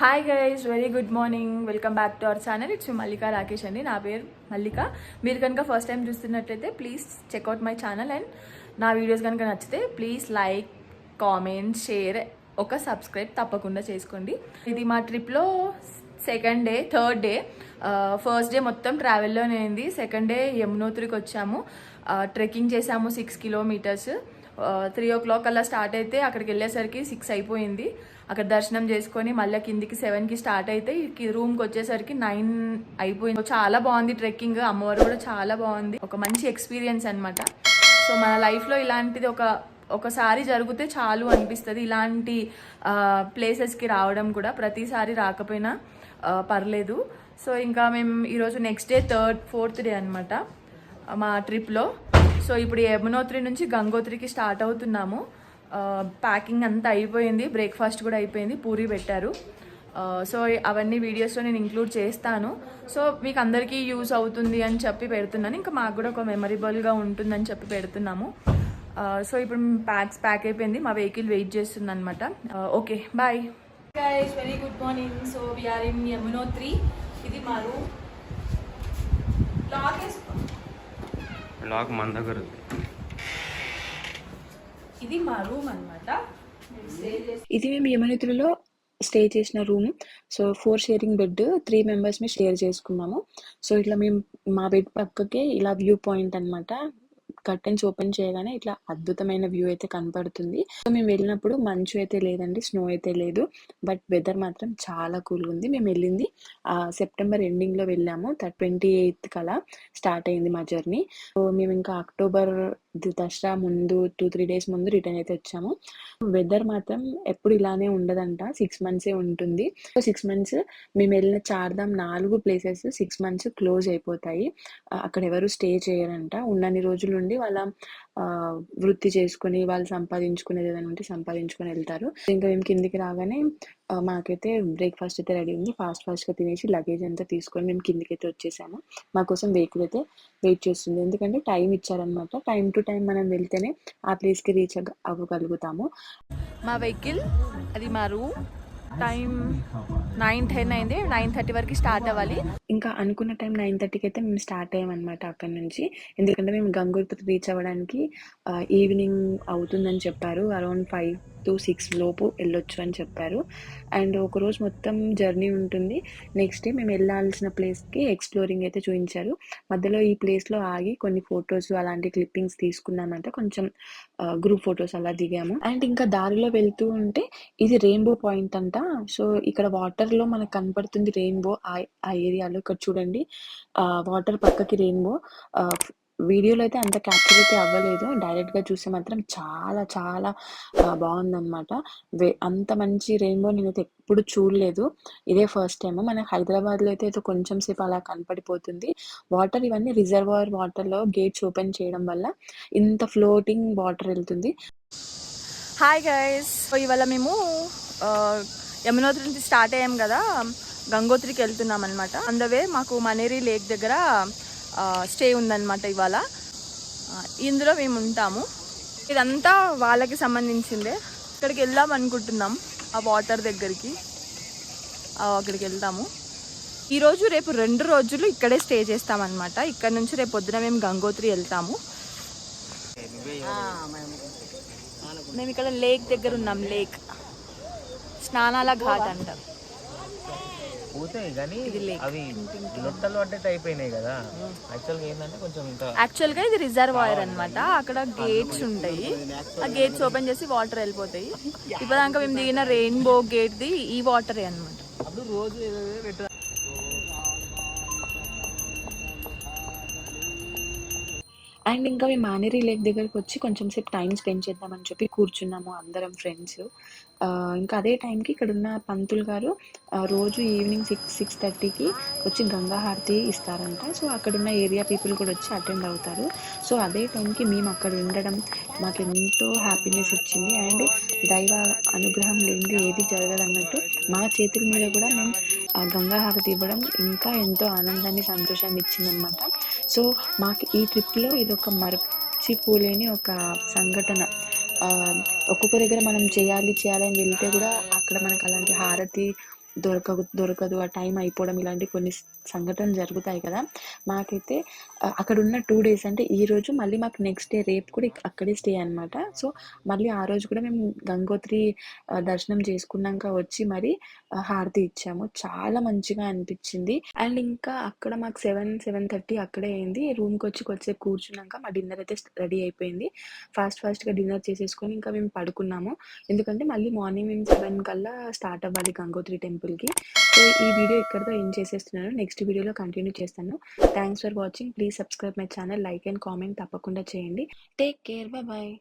Hi guys very good morning welcome back to our channel it's Mallika Rakesh అండి. నా పేరు మల్లిక. మీరు కనుక ఫస్ట్ టైం చూస్తున్నట్లయితే please check out my channel and నా వీడియోస్ కనుక నచ్చితే ప్లీజ్ లైక్ కామెంట్ షేర్ ఒక సబ్స్క్రైబ్ తప్పకుండా చేసుకోండి. ఇది మా ట్రిప్లో second day third day first day మొత్తం ట్రావెల్లోనే అయింది. సెకండ్ డే యమునోత్రికి వచ్చాము. Uh, ట్రెక్కింగ్ చేసాము six kilometres three o'clock అలా స్టార్ట్ అయితే అక్కడికి వెళ్ళేసరికి సిక్స్ అయిపోయింది. అక్కడ దర్శనం చేసుకొని మళ్ళీ కిందికి సెవెన్కి స్టార్ట్ అయితే రూమ్కి వచ్చేసరికి నైన్ అయిపోయింది. చాలా బాగుంది ట్రెక్కింగ్ అమ్మవారు కూడా చాలా బాగుంది. ఒక మంచి ఎక్స్పీరియన్స్ అనమాట సో మన లైఫ్లో ఇలాంటిది ఒక ఒకసారి జరిగితే చాలు అనిపిస్తుంది. ఇలాంటి ప్లేసెస్కి రావడం కూడా ప్రతిసారి రాకపోయినా పర్లేదు. సో ఇంకా మేము ఈరోజు next day third fourth day అనమాట మా ట్రిప్లో సో ఇప్పుడు యమునోత్రి నుంచి గంగోత్రికి స్టార్ట్ అవుతున్నాము. ప్యాకింగ్ అంతా అయిపోయింది. బ్రేక్ఫాస్ట్ కూడా అయిపోయింది. పూరి పెట్టారు. సో అవన్నీ వీడియోస్లో నేను ఇంక్లూడ్ చేస్తాను. సో మీకు అందరికీ యూస్ అవుతుంది అని చెప్పి పెడుతున్నాను. ఇంకా మాకు కూడా ఒక మెమరబుల్గా ఉంటుందని చెప్పి పెడుతున్నాము. సో ఇప్పుడు ప్యాక్స్ ప్యాక్ అయిపోయింది. మా వెహికల్ వెయిట్ చేస్తుంది అనమాట okay bye guys very good morning so we are in Yamunotri ఇది మా రూమ్ లాక్ మన దగ్గర ఇది మా రూమ్ అనమాట ఇది మేము యమనితులలో స్టే చేసిన room. So four sharing bed three members మీ షేర్ చేసుకున్నాము. సో ఇట్లా మేము మా బెడ్ పక్కకే ఇలా వ్యూ పాయింట్ అన్నమాట. కర్టెన్స్ ఓపెన్ చేయగానే ఇట్లా అద్భుతమైన వ్యూ అయితే కనపడుతుంది. సో మేము వెళ్ళినప్పుడు మంచు అయితే లేదండి స్నో అయితే లేదు. బట్ వెదర్ మాత్రం చాలా కూల్గా ఉంది. మేము వెళ్ళింది సెప్టెంబర్ ఎండింగ్లో వెళ్ళాము ట్వంటీ ఎయిత్ కలా స్టార్ట్ అయింది మా జర్నీ. సో మేము ఇంకా అక్టోబర్ దసరా ముందు టూ త్రీ డేస్ ముందు రిటర్న్ అయితే వచ్చాము. వెదర్ మాత్రం ఎప్పుడు ఇలానే ఉండదంట సిక్స్ మంత్సే ఉంటుంది. సో సిక్స్ మంత్స్ మేము వెళ్ళిన చార్దాం నాలుగు ప్లేసెస్ సిక్స్ మంత్స్ క్లోజ్ అయిపోతాయి. అక్కడ ఎవరు స్టే చేయరంట. ఉన్నన్ని రోజులు ఉండి వాళ్ళ వృత్తి చేసుకుని వాళ్ళు సంపాదించుకునేది ఏదైనా ఉంటే సంపాదించుకొని వెళ్తారు. ఇంకా మేము కిందికి రాగానే మాకైతే బ్రేక్ఫాస్ట్ అయితే రెడీ ఉంది. ఫాస్ట్ ఫాస్ట్గా తినేసి లగేజ్ అంతా తీసుకొని మేము కిందికి అయితే వచ్చేసాము. మా కోసం వెహికల్ అయితే వెయిట్ చేస్తుంది. ఎందుకంటే టైం ఇచ్చారనమాట టైం టు టైం మనం వెళ్తేనే ఆ ప్లేస్కి రీచ్ అవ్వగలుగుతాము. మా వెహికల్ అది మా రూమ్ టైం నైన్ టెన్ అయింది. నైన్ థర్టీ వరకు స్టార్ట్ అవ్వాలి. ఇంకా అనుకున్న టైం నైన్ థర్టీకి అయితే మేము స్టార్ట్ అయ్యామన్నమాట అక్కడ నుంచి. ఎందుకంటే మేము గంగోత్రి రీచ్ అవ్వడానికి ఈవినింగ్ అవుతుందని చెప్పారు. అరౌండ్ ఫైవ్ టు సిక్స్ లోపు వెళ్ళొచ్చు అని చెప్పారు. అండ్ ఒక రోజు మొత్తం జర్నీ ఉంటుంది. నెక్స్ట్ డే మేము వెళ్ళాల్సిన ప్లేస్కి ఎక్స్ప్లోరింగ్ అయితే చూపించారు. మధ్యలో ఈ ప్లేస్లో ఆగి కొన్ని ఫొటోస్ అలాంటి క్లిప్పింగ్స్ తీసుకున్నామంటే కొంచెం గ్రూప్ ఫొటోస్ అలా దిగాము. అండ్ ఇంకా దారిలో వెళ్తూ ఉంటే ఇది రెయిన్బో పాయింట్ అంట. సో ఇక్కడ వాటర్లో మనకు కనపడుతుంది రెయిన్బో ఆ ఏరియాలో. ఇక్కడ చూడండి. వాటర్ పక్కకి రెయిన్బో. వీడియోలో అయితే అంత క్యాప్చర్ అయితే అవ్వలేదు. డైరెక్ట్గా చూస్తే మాత్రం చాలా చాలా బాగుందన్నమాట. వే- అంత మంచి రెయిన్బో నేనైతే ఎప్పుడు చూడలేదు. ఇదే ఫస్ట్ టైం మన హైదరాబాద్లో అయితే అయితే కొంచెం సేపు అలా కనపడిపోతుంది. వాటర్ ఇవన్నీ రిజర్వాయర్ వాటర్లో గేట్స్ ఓపెన్ చేయడం వల్ల ఇంత ఫ్లోటింగ్ వాటర్ వెళ్తుంది. హాయ్ గైస్ ఇవాళ మేము యమునోత్రి నుంచి స్టార్ట్ అయ్యాం కదా. గంగోత్రికి వెళ్తున్నాం అనమాట అందవే మాకు మనేరి లేక్ దగ్గర స్టే ఉందన్నమాట ఇవాళ. ఇందులో మేము ఉంటాము. ఇదంతా వాళ్ళకి సంబంధించిందే. ఇక్కడికి వెళ్దాం అనుకుంటున్నాం ఆ వాటర్ దగ్గరికి. అక్కడికి వెళ్తాము. ఈరోజు రేపు రెండు రోజులు ఇక్కడే స్టే చేస్తామన్నమాట. ఇక్కడ నుంచి రేపు పొద్దున మేము గంగోత్రి వెళ్తాము. మేము ఇక్కడ లేక్ దగ్గర ఉన్నాం లేక్ స్నానాల ఘాట్ అంటారు. పోతాయి కానీ. అవి లొట్టలు పట్టేది అయిపోయినాయి కదా. యాక్చువల్గా ఏంటంటే కొంచెం ఇంకా యాక్చువల్గా ఇది రిజర్వాయర్ అన్నమాట. అక్కడ గేట్స్ ఉంటాయి. ఆ గేట్స్ ఓపెన్ చేసి వాటర్ వెళ్ళిపోతాయి. ఇప్పటిదాకా మేము దిగిన రెయిన్బో గేట్ది ఈ వాటరే అన్నమాట. అప్పుడు రోజు అండ్ ఇంకా మేము మానేరి లేక్ దగ్గరికి వచ్చి కొంచెం సేపు టైం స్పెండ్ చేద్దామని చెప్పి కూర్చున్నాము అందరం ఫ్రెండ్స్ ఇంకా అదే టైంకి ఇక్కడ ఉన్న పంతులు గారు రోజు ఈవినింగ్ సిక్స్ సిక్స్ థర్టీకి వచ్చి గంగా హారతి ఇస్తారంట. సో అక్కడ ఉన్న ఏరియా పీపుల్ కూడా వచ్చి అటెండ్ అవుతారు. సో అదే టైంకి మేము అక్కడ ఉండడం మాకు ఎంతో హ్యాపీనెస్ ఇచ్చింది. అండ్ దైవ అనుగ్రహం లేనిది ఏది జరగదు అన్నట్టు మా చేతుల మీద కూడా మేము గంగాహారతి గంగా హారతి ఇవ్వడం ఇంకా ఎంతో ఆనందాన్ని సంతోషాన్ని ఇచ్చిందనమాట సో మాకు ఈ ట్రిప్లో ఇది ఒక మరచిపోలేని ఒక సంఘటన. ఒక్కొక్క దగ్గర మనం చేయాలి చేయాలి అని వెళ్తే కూడా అక్కడ మనకు అలాంటి హారతి దొరక దొరకదు. ఆ టైం అయిపోవడం ఇలాంటి కొన్ని సంఘటనలు జరుగుతాయి కదా. మాకైతే అక్కడ ఉన్న టూ డేస్ అంటే ఈ రోజు మళ్ళీ మాకు నెక్స్ట్ డే రేపు కూడా అక్కడే స్టే అనమాట సో మళ్ళీ ఆ రోజు కూడా మేము గంగోత్రి దర్శనం చేసుకున్నాక వచ్చి మరి హారతి ఇచ్చాము. చాలా మంచిగా అనిపించింది. అండ్ ఇంకా అక్కడ మాకు సెవెన్ సెవెన్ థర్టీ అక్కడే అయింది. రూమ్కి వచ్చి కొద్దిసేపు కూర్చున్నాక మా డిన్నర్ అయితే రెడీ అయిపోయింది. ఫాస్ట్ ఫాస్ట్గా డిన్నర్ చేసేసుకొని ఇంకా మేము పడుకున్నాము. ఎందుకంటే మళ్ళీ మార్నింగ్ మేము సెవెన్ కల్లా స్టార్ట్ అవ్వాలి గంగోత్రి టెంపుల్. టెంపుల్కి సో ఈ వీడియో ఇక్కడితో ఏం చేసేస్తున్నాను. నెక్స్ట్ వీడియోలో కంటిన్యూ చేస్తాను. Thanks for watching please subscribe my channel like and comment తప్పకుండా చేయండి. Take care bye